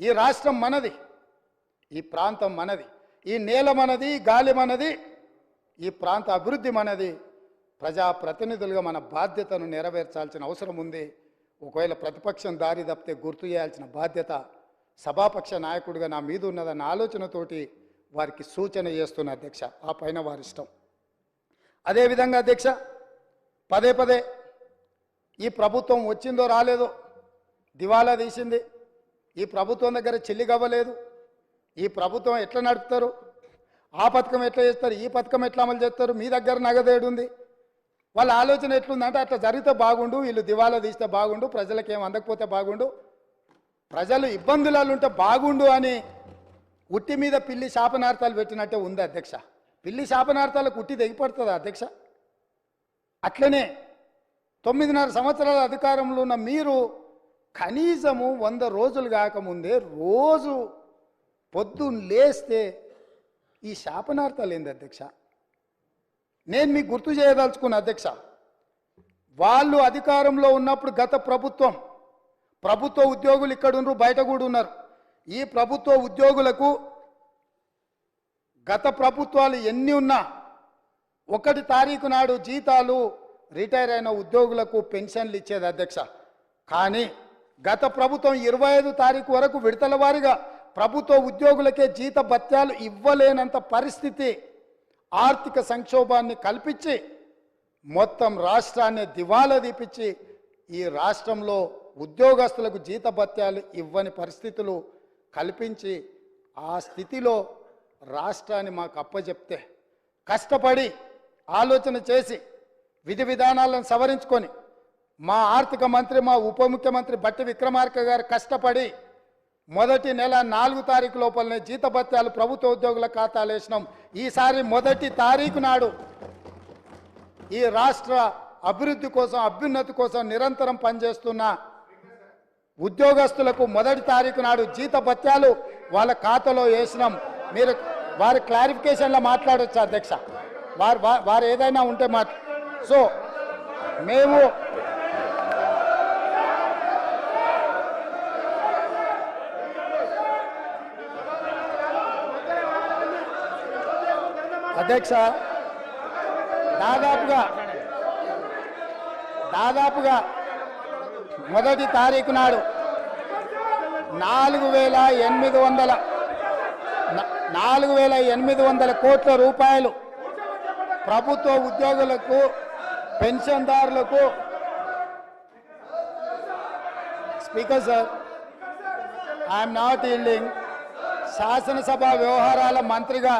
ఈ రాష్ట్రం మనది ఈ ప్రాంతం మనది ఈ నేల మనది గాలి మనది ఈ ప్రాంత అభివృద్ధి మనది. ప్రజాప్రతినిధులుగా మన బాధ్యతను నెరవేర్చాల్సిన అవసరం ఉంది. ఒకవేళ ప్రతిపక్షం దారి తప్పితే గుర్తు చేయాల్సిన బాధ్యత సభాపక్ష నాయకుడిగా నా మీద ఉన్నదన్న ఆలోచనతోటి వారికి సూచన చేస్తున్న అధ్యక్ష ఆ పైన వారి ఇష్టం. అదేవిధంగా అధ్యక్ష పదే పదే ఈ ప్రభుత్వం వచ్చిందో రాలేదో దివాలా తీసింది. ఈ ప్రభుత్వం దగ్గర చెల్లిగవ్వలేదు ఈ ప్రభుత్వం ఎట్లా నడుపుతారు? ఆ పథకం ఎట్లా చేస్తారు? ఈ పథకం ఎట్లా అమలు చేస్తారు? మీ దగ్గర నగదేడు ఉంది. వాళ్ళ ఆలోచన ఎట్లుందంటే అట్లా జరిగితే బాగుండు వీళ్ళు దివాలా తీస్తే బాగుండు ప్రజలకు ఏం అందకపోతే బాగుండు. ప్రజలు ఇబ్బందులలో ఉంటే బాగుండు అని ఉట్టి మీద పిల్లి శాపనార్థాలు పెట్టినట్టే ఉంది అధ్యక్ష. పిల్లి శాపనార్థాలకు ఉట్టి తెగిపడుతుందా అధ్యక్ష. అట్లనే తొమ్మిదిన్నర సంవత్సరాల అధికారంలో ఉన్న మీరు కనీసము వంద రోజులు కాకముందే రోజు పొద్దున్న లేస్తే ఈ శాపనార్థాలు ఏంది అధ్యక్ష? నేను మీకు గుర్తు చేయదలుచుకున్న అధ్యక్ష వాళ్ళు అధికారంలో ఉన్నప్పుడు గత ప్రభుత్వం ప్రభుత్వ ఉద్యోగులు ఇక్కడ ఉన్నారు బయట కూడా ఉన్నారు. ఈ ప్రభుత్వ ఉద్యోగులకు గత ప్రభుత్వాలు ఎన్ని ఉన్నా ఒకటి తారీఖు నాడు జీతాలు రిటైర్ అయిన ఉద్యోగులకు పెన్షన్లు ఇచ్చేది అధ్యక్ష. కానీ గత ప్రభుత్వం ఇరవై ఐదు తారీఖు వరకు విడతల వారీగా ప్రభుత్వ ఉద్యోగులకే జీత భత్యాలు ఇవ్వలేనంత పరిస్థితి ఆర్థిక సంక్షోభాన్ని కల్పించి మొత్తం రాష్ట్రాన్ని దివాలా తీపిచ్చి ఈ రాష్ట్రంలో ఉద్యోగస్తులకు జీత భత్యాలు ఇవ్వని పరిస్థితులు కల్పించి ఆ స్థితిలో రాష్ట్రాన్ని మాకు అప్పచెప్తే కష్టపడి ఆలోచన చేసి విధి విధానాలను సవరించుకొని మా ఆర్థిక మంత్రి మా ఉప ముఖ్యమంత్రి బట్టి విక్రమార్క గారు కష్టపడి మొదటి నెల నాలుగు తారీఖు లోపలనే జీతభత్యాలు ప్రభుత్వ ఉద్యోగుల ఖాతాలు వేసినాం. ఈసారి మొదటి తారీఖు నాడు ఈ రాష్ట్ర అభివృద్ధి కోసం అభ్యున్నతి కోసం నిరంతరం పనిచేస్తున్న ఉద్యోగస్తులకు మొదటి తారీఖు నాడు జీతభత్యాలు వాళ్ళ ఖాతాలో వేసినాం. మీరు వారి క్లారిఫికేషన్లో మాట్లాడచ్చు అధ్యక్ష. వారు వారు ఏదైనా ఉంటే మా సో మేము అధ్యక్ష దాదాపుగా దాదాపుగా మొదటి తారీఖు నాడు నాలుగు వేల ఎనిమిది వందల నాలుగు వేల ఎనిమిది వందల కోట్ల రూపాయలు ప్రభుత్వ ఉద్యోగులకు పెన్షన్దారులకు speaker sir I'm not yielding. శాసనసభ వ్యవహారాల మంత్రిగా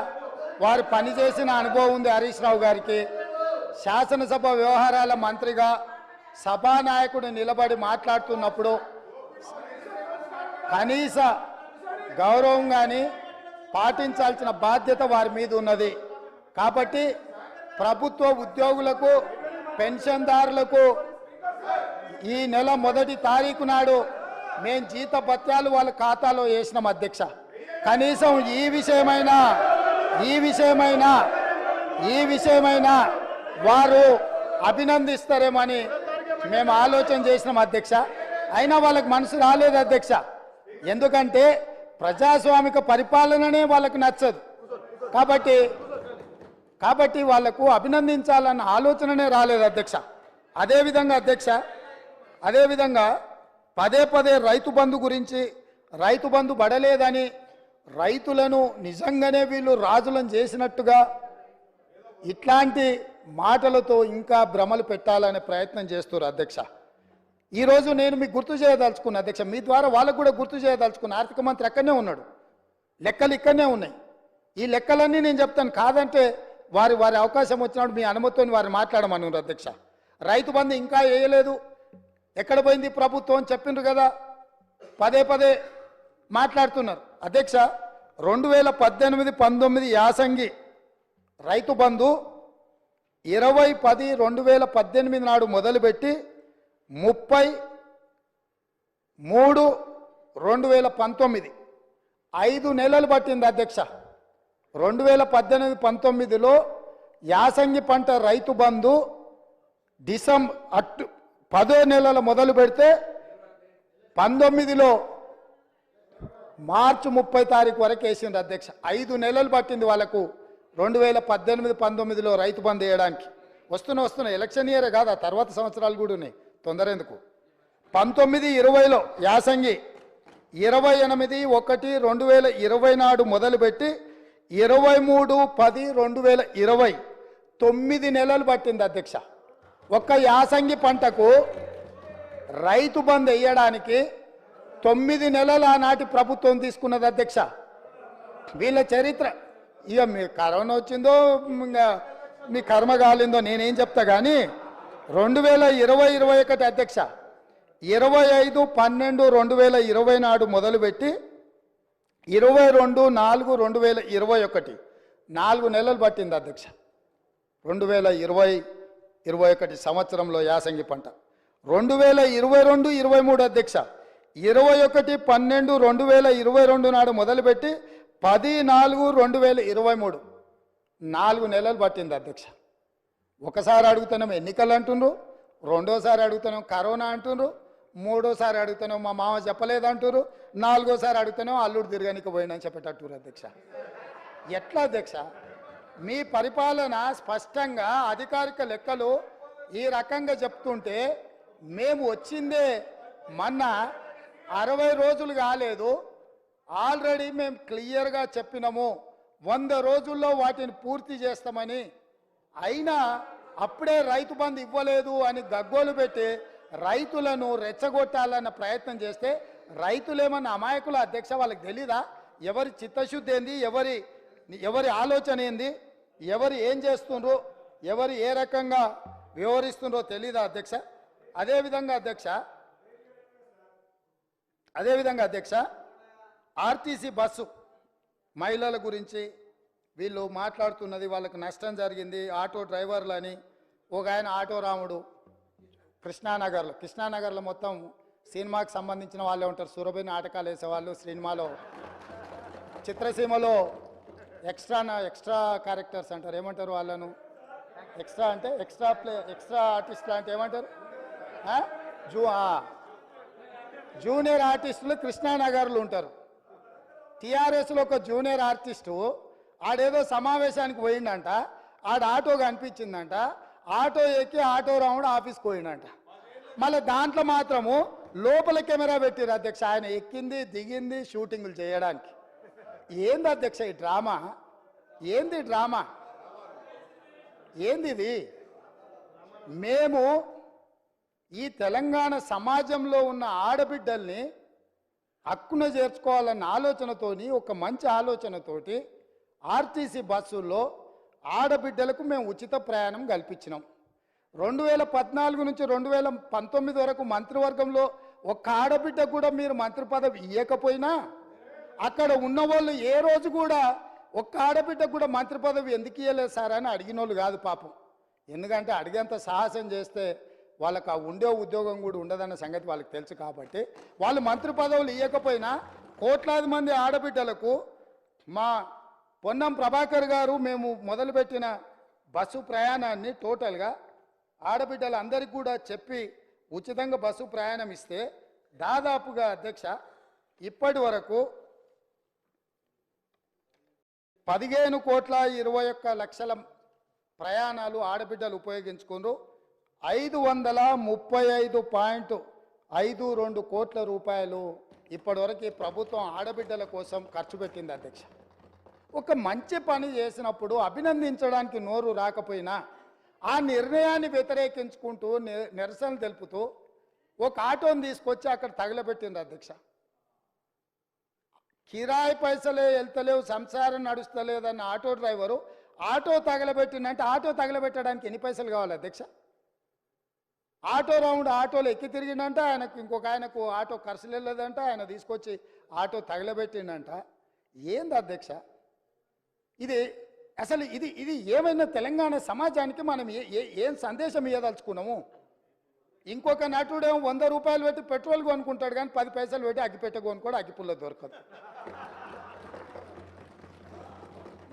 వారు పనిచేసిన అనుభవం ఉంది హరీష్ రావు గారికి. శాసనసభ వ్యవహారాల మంత్రిగా సభానాయకుడు నిలబడి మాట్లాడుతున్నప్పుడు కనీస గౌరవం కానీ పాటించాల్సిన బాధ్యత వారి మీద ఉన్నది. కాబట్టి ప్రభుత్వ ఉద్యోగులకు పెన్షన్దారులకు ఈ నెల మొదటి తారీఖు నాడు మేము జీత భత్యాలు వాళ్ళ ఖాతాలో వేసినాం అధ్యక్ష. కనీసం ఈ విషయమైనా ఈ విషయమైనా ఈ విషయమైనా వారు అభినందిస్తారేమని మేము ఆలోచన చేసినాం అధ్యక్ష. అయినా వాళ్ళకి మనసు రాలేదు అధ్యక్ష. ఎందుకంటే ప్రజాస్వామిక పరిపాలననే వాళ్ళకు నచ్చదు. కాబట్టి కాబట్టి వాళ్ళకు అభినందించాలన్న ఆలోచననే రాలేదు అధ్యక్ష. అదేవిధంగా అధ్యక్ష అదేవిధంగా పదే పదే రైతు బంధు గురించి రైతు బంధు పడలేదని రైతులను నిజంగానే వీళ్ళు రాజులను చేసినట్టుగా ఇట్లాంటి మాటలతో ఇంకా భ్రమలు పెట్టాలనే ప్రయత్నం చేస్తారు అధ్యక్ష. ఈరోజు నేను మీకు గుర్తు చేయదలుచుకున్న అధ్యక్ష మీ ద్వారా వాళ్ళకు కూడా గుర్తు చేయదలుచుకున్న ఆర్థిక మంత్రి అక్కడనే ఉన్నాడు? లెక్కలు ఇక్కడనే ఉన్నాయి. ఈ లెక్కలన్నీ నేను చెప్తాను కాదంటే వారి వారి అవకాశం వచ్చినప్పుడు మీ అనుమతితో వారు మాట్లాడమన్నారు అధ్యక్ష. రైతు బంధు ఇంకా వేయలేదు. ఎక్కడ పోయింది ప్రభుత్వం చెప్పిండ్రు కదా? పదే పదే మాట్లాడుతున్నారు. అధ్యక్ష రెండు వేల పద్దెనిమిది పంతొమ్మిది యాసంగి రైతు బంధు ఇరవై పది రెండు వేల పద్దెనిమిది నాడు మొదలుపెట్టి ముప్పై మూడు రెండు వేల పంతొమ్మిది. ఐదు నెలలు పట్టింది అధ్యక్ష. రెండు వేల పద్దెనిమిది పంతొమ్మిదిలో యాసంగి పంట రైతు బంధు డిసెంబర్ అటు పదో నెలలు మొదలు పెడితే పంతొమ్మిదిలో మార్చి ముప్పై తారీఖు వరకు వేసిండ్రు అధ్యక్ష. ఐదు నెలలు పట్టింది వాళ్ళకు. రెండు వేల పద్దెనిమిది పంతొమ్మిదిలో రైతు బంద్ వేయడానికి. వస్తున్న వస్తున్న ఎలక్షన్ ఇయర్ కాదు ఆ తర్వాత సంవత్సరాలు కూడా ఉన్నాయి. తొందర ఎందుకు పంతొమ్మిది ఇరవైలో యాసంగి ఇరవై ఎనిమిది ఒకటి రెండు వేల ఇరవై నాడు మొదలుపెట్టి ఇరవై మూడు పది రెండు వేల ఇరవై తొమ్మిది నెలలు పట్టింది అధ్యక్ష. ఒక్క యాసంగి పంటకు రైతు బంద్ వేయడానికి తొమ్మిది నెలలు ఆనాటి ప్రభుత్వం తీసుకున్నది అధ్యక్ష. వీళ్ళ చరిత్ర. ఇక మీ కరోనా వచ్చిందో ఇంకా మీ కర్మ కాలిందో నేనేం చెప్తా కానీ రెండు వేల ఇరవై ఇరవై ఒకటి అధ్యక్ష ఇరవై ఐదు పన్నెండు రెండు వేల ఇరవై నాడు మొదలుపెట్టి ఇరవై రెండు నాలుగు రెండు వేల ఇరవై ఒకటి. నాలుగు నెలలు పట్టింది అధ్యక్ష. రెండు వేల ఇరవై ఇరవై ఒకటి సంవత్సరంలో యాసంగి పంట. రెండు వేల ఇరవై రెండు ఇరవై మూడు అధ్యక్ష ఇరవై ఒకటి పన్నెండు రెండు వేల ఇరవై రెండు నాడు మొదలుపెట్టి పది నాలుగు రెండు వేల ఇరవై మూడు. నాలుగు నెలలు పట్టింది అధ్యక్ష. ఒకసారి అడుగుతున్నాం ఎన్నికలు అంటుండ్రు రెండోసారి అడుగుతున్నాం కరోనా అంటుండ్రు మూడోసారి అడుగుతున్నాం మా మామ చెప్పలేదు అంటున్నారు నాలుగోసారి అడుగుతున్నాం అల్లుడు తిరగనికి పోయినని చెప్పేటట్టురు అధ్యక్ష. ఎట్లా అధ్యక్ష? మీ పరిపాలన స్పష్టంగా అధికారిక లెక్కలు ఈ రకంగా చెప్తుంటే మేము వచ్చిందే మొన్న అరవై రోజులు కాలేదు. ఆల్రెడీ మేము క్లియర్గా చెప్పినాము. వంద రోజుల్లో వాటిని పూర్తి చేస్తామని. అయినా అప్పుడే రైతు బంధు ఇవ్వలేదు అని గగ్గోలు పెట్టి రైతులను రెచ్చగొట్టాలన్న ప్రయత్నం చేస్తే రైతులేమన్నా అమాయకుల అధ్యక్ష వాళ్ళకి తెలీదా? ఎవరి చిత్తశుద్ధి ఏంది? ఎవరి ఎవరి ఆలోచన ఏంది? ఎవరు ఏం చేస్తుండ్రు? ఎవరు ఏ రకంగా వివరిస్తుండ్రో తెలీదా అధ్యక్ష? అదేవిధంగా అధ్యక్ష అదేవిధంగా అధ్యక్ష ఆర్టీసీ బస్సు మహిళల గురించి వీళ్ళు మాట్లాడుతున్నది వాళ్ళకి నష్టం జరిగింది ఆటో డ్రైవర్లు అని. ఒక ఆయన ఆటో రాముడు కృష్ణానగర్లో కృష్ణానగర్లో మొత్తం సినిమాకి సంబంధించిన వాళ్ళే ఉంటారు. సురభి నాటకాలు వేసేవాళ్ళు సినిమాలో. చిత్రసీమలో ఎక్స్ట్రా ఎక్స్ట్రా క్యారెక్టర్స్ అంటారు. ఏమంటారు వాళ్ళను? ఎక్స్ట్రా అంటే ఎక్స్ట్రా ప్లే ఎక్స్ట్రా ఆర్టిస్ట్ అంటే ఏమంటారు? జూ జూనియర్ ఆర్టిస్టులు కృష్ణానగర్లు ఉంటారు. టీఆర్ఎస్లో ఒక జూనియర్ ఆర్టిస్టు ఆడేదో సమావేశానికి పోయిండంట ఆడ ఆటో కనిపించిందంట ఆటో ఎక్కి ఆటో రాముడు ఆఫీస్కి పోయిండంట. మళ్ళీ దాంట్లో మాత్రము లోపల కెమెరా పెట్టిరు అధ్యక్ష ఆయన ఎక్కింది దిగింది షూటింగులు చేయడానికి. ఏంది అధ్యక్ష ఈ డ్రామా? ఏంది డ్రామా? ఏంది ఇది? మేము ఈ తెలంగాణ సమాజంలో ఉన్న ఆడబిడ్డల్ని హక్కున చేర్చుకోవాలన్న ఆలోచనతోని ఒక మంచి ఆలోచనతోటి ఆర్టీసీ బస్సుల్లో ఆడబిడ్డలకు మేము ఉచిత ప్రయాణం కల్పించినాం. రెండు వేల పద్నాలుగు నుంచి రెండు వేల పంతొమ్మిది వరకు మంత్రివర్గంలో ఒక్క ఆడబిడ్డ కూడా మీరు మంత్రి పదవి ఇవ్వకపోయినా అక్కడ ఉన్న వాళ్ళు ఏ రోజు కూడా ఒక్క ఆడబిడ్డ కూడా మంత్రి పదవి ఎందుకు ఇవ్వలేదు సార్ అని అడిగిన వాళ్ళు కాదు పాపం. ఎందుకంటే అడిగేంత సాహసం చేస్తే వాళ్ళకు ఆ ఉండే ఉద్యోగం కూడా ఉండదన్న సంగతి వాళ్ళకి తెలుసు కాబట్టి వాళ్ళు మంత్రి పదవులు ఇవ్వకపోయినా కోట్లాది మంది ఆడబిడ్డలకు మా పొన్నం ప్రభాకర్ గారు మేము మొదలుపెట్టిన బస్సు ప్రయాణాన్ని టోటల్గా ఆడబిడ్డలందరికీ కూడా చెప్పి ఉచితంగా బస్సు ప్రయాణం ఇస్తే దాదాపుగా అధ్యక్ష ఇప్పటి వరకు పదిహేను కోట్ల ఇరవై ఒక్క లక్షల ప్రయాణాలు ఆడబిడ్డలు ఉపయోగించుకున్నారు. ఐదు వందల ముప్పై ఐదు పాయింట్ ఐదు రెండు కోట్ల రూపాయలు ఇప్పటివరకు ప్రభుత్వం ఆడబిడ్డల కోసం ఖర్చు పెట్టింది అధ్యక్ష. ఒక మంచి పని చేసినప్పుడు అభినందించడానికి నోరు రాకపోయినా ఆ నిర్ణయాన్ని వ్యతిరేకించుకుంటూ నిరసన తెలుపుతూ ఒక ఆటోని తీసుకొచ్చి అక్కడ తగలబెట్టింది అధ్యక్ష. కిరాయి పైసలే వెళ్తలేవు సంసారం నడుస్తలేదన్న ఆటో డ్రైవరు ఆటో తగలబెట్టిందంటే ఆటో తగలబెట్టడానికి ఎన్ని పైసలు కావాలి అధ్యక్ష? ఆటో రౌండ్ ఆటోలో ఎక్కి తిరిగిండంట ఆయనకు ఇంకొక ఆయనకు ఆటో ఖర్చులు వెళ్ళదంట ఆయన తీసుకొచ్చి ఆటో తగలబెట్టిండంట. ఏంది అధ్యక్ష? ఇది అసలు ఇది ఇది ఏమైనా తెలంగాణ సమాజానికి మనం ఏ ఏం సందేశం ఇవ్వదలుచుకున్నాము ఇంకొక నటుడేమో వంద రూపాయలు పెట్టి పెట్రోల్ కొనుక్కుంటాడు కానీ పది పైసలు పెట్టి అగ్గిపెట్ట కొనుక్కోడు అగ్గిపుల్ల దొరకదు.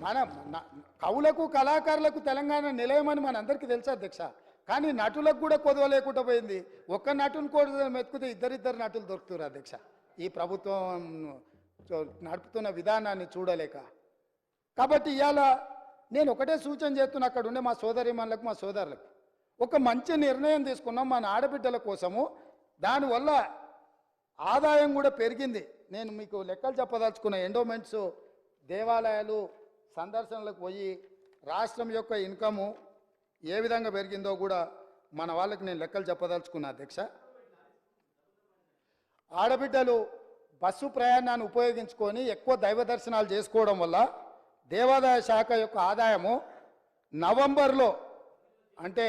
మన కవులకు కళాకారులకు తెలంగాణ నిలయమని మనందరికీ తెలుసు అధ్యక్ష? కానీ నటులకు కూడా కొదవ లేకుండా పోయింది. ఒక్క నటుని కూడా మెతుకుతే ఇద్దరిద్దరు నటులు దొరుకుతారు అధ్యక్ష. ఈ ప్రభుత్వం నడుపుతున్న విధానాన్ని చూడలేక. కాబట్టి ఇవాళ నేను ఒకటే సూచన చేస్తున్నా అక్కడ ఉండే మా సోదరిమణులకు మా సోదరులకు. ఒక మంచి నిర్ణయం తీసుకున్నాం మన ఆడబిడ్డల కోసము. దానివల్ల ఆదాయం కూడా పెరిగింది. నేను మీకు లెక్కలు చెప్పదలుచుకున్న ఎండోమెంట్స్ దేవాలయాలు సందర్శనలకు పోయి రాష్ట్రం యొక్క ఇన్కము ఏ విధంగా పెరిగిందో కూడా మన వాళ్ళకి నేను లెక్కలు చెప్పదలుచుకున్నా అధ్యక్ష. ఆడబిడ్డలు బస్సు ప్రయాణాన్ని ఉపయోగించుకొని ఎక్కువ దైవ దర్శనాలు చేసుకోవడం వల్ల దేవాదాయ శాఖ యొక్క ఆదాయము నవంబర్లో అంటే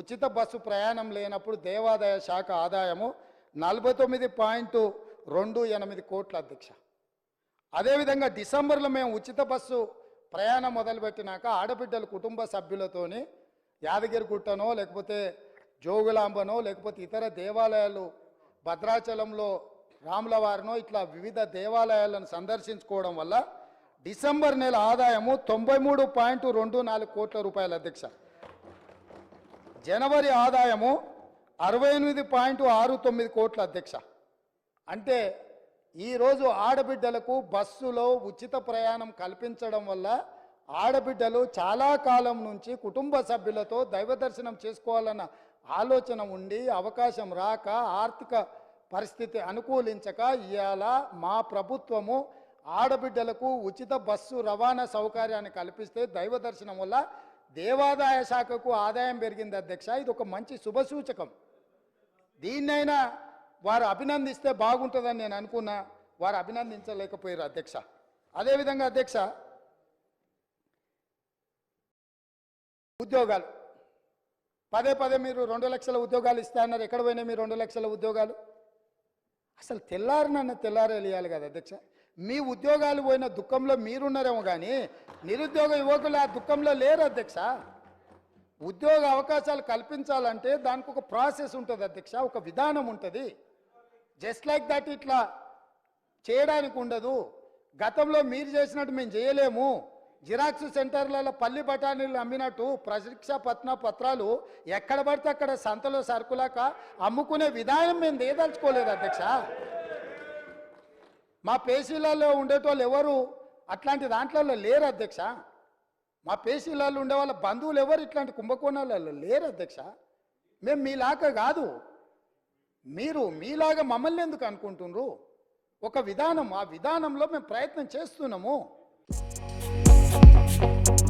ఉచిత బస్సు ప్రయాణం లేనప్పుడు దేవాదాయ శాఖ ఆదాయము నలభై తొమ్మిది పాయింట్ రెండు ఎనిమిది కోట్ల అధ్యక్ష. అదేవిధంగా డిసెంబర్లో మేము ఉచిత బస్సు ప్రయాణం మొదలుపెట్టినాక ఆడబిడ్డల కుటుంబ సభ్యులతోని యాదగిరిగుట్టనో లేకపోతే జోగులాంబనో లేకపోతే ఇతర దేవాలయాలు భద్రాచలంలో రాములవారినో ఇట్లా వివిధ దేవాలయాలను సందర్శించుకోవడం వల్ల డిసెంబర్ నెల ఆదాయము తొంభై మూడు పాయింట్ రెండు నాలుగు కోట్ల రూపాయల అధ్యక్ష. జనవరి ఆదాయము అరవై ఎనిమిది పాయింట్ ఆరు తొమ్మిది కోట్ల అధ్యక్ష. అంటే ఈరోజు ఆడబిడ్డలకు బస్సులో ఉచిత ప్రయాణం కల్పించడం వల్ల ఆడబిడ్డలు చాలా కాలం నుంచి కుటుంబ సభ్యులతో దైవ దర్శనం చేసుకోవాలన్న ఆలోచన ఉండి అవకాశం రాక ఆర్థిక పరిస్థితి అనుకూలించక ఇవాళ మా ప్రభుత్వము ఆడబిడ్డలకు ఉచిత బస్సు రవాణా సౌకర్యాన్ని కల్పిస్తే దైవ దర్శనం వల్ల దేవాదాయ శాఖకు ఆదాయం పెరిగింది అధ్యక్ష. ఇది ఒక మంచి శుభసూచకం దీన్నైనా వారు అభినందిస్తే బాగుంటుందని నేను అనుకున్నా. వారు అభినందించలేకపోయారు అధ్యక్ష. అదేవిధంగా అధ్యక్ష ఉద్యోగాలు. పదే పదే మీరు రెండు లక్షల ఉద్యోగాలు ఇస్తా అన్నారు. ఎక్కడ పోయినాయి మీ రెండు లక్షల ఉద్యోగాలు? అసలు తెల్లారినన్న తెల్లారేయాలి కదా అధ్యక్ష. మీ ఉద్యోగాలు పోయిన దుఃఖంలో మీరున్నారేమో కానీ నిరుద్యోగ యువకులు ఆ దుఃఖంలో లేరు అధ్యక్ష. ఉద్యోగ అవకాశాలు కల్పించాలంటే దానికి ఒక ప్రాసెస్ ఉంటుంది అధ్యక్ష ఒక విధానం ఉంటుంది. జస్ట్ లైక్ దట్ ఇట్లా చేయడానికి ఉండదు. గతంలో మీరు చేసినట్టు మేము చేయలేము. జిరాక్స్ సెంటర్లలో పల్లి బఠానీలు అమ్మినట్టు ప్రశిక్షా పత్న పత్రాలు ఎక్కడ పడితే అక్కడ సంతలో సరుకులాక అమ్ముకునే విధానం మేము దేదలుచుకోలేదు అధ్యక్ష. మా పేషీలలో ఉండేటోళ్ళు ఎవరు అట్లాంటి దాంట్లలో లేరు అధ్యక్ష. మా పేషీలలో ఉండే వాళ్ళ బంధువులు ఎవరు ఇట్లాంటి కుంభకోణాలలో లేరు అధ్యక్ష. మేము మీలాగా కాదు. మీరు మీలాగా మమ్మల్ని ఎందుకు అనుకుంటున్నారు? ఒక విధానం ఆ విధానంలో మేము ప్రయత్నం చేస్తున్నాము. Thank you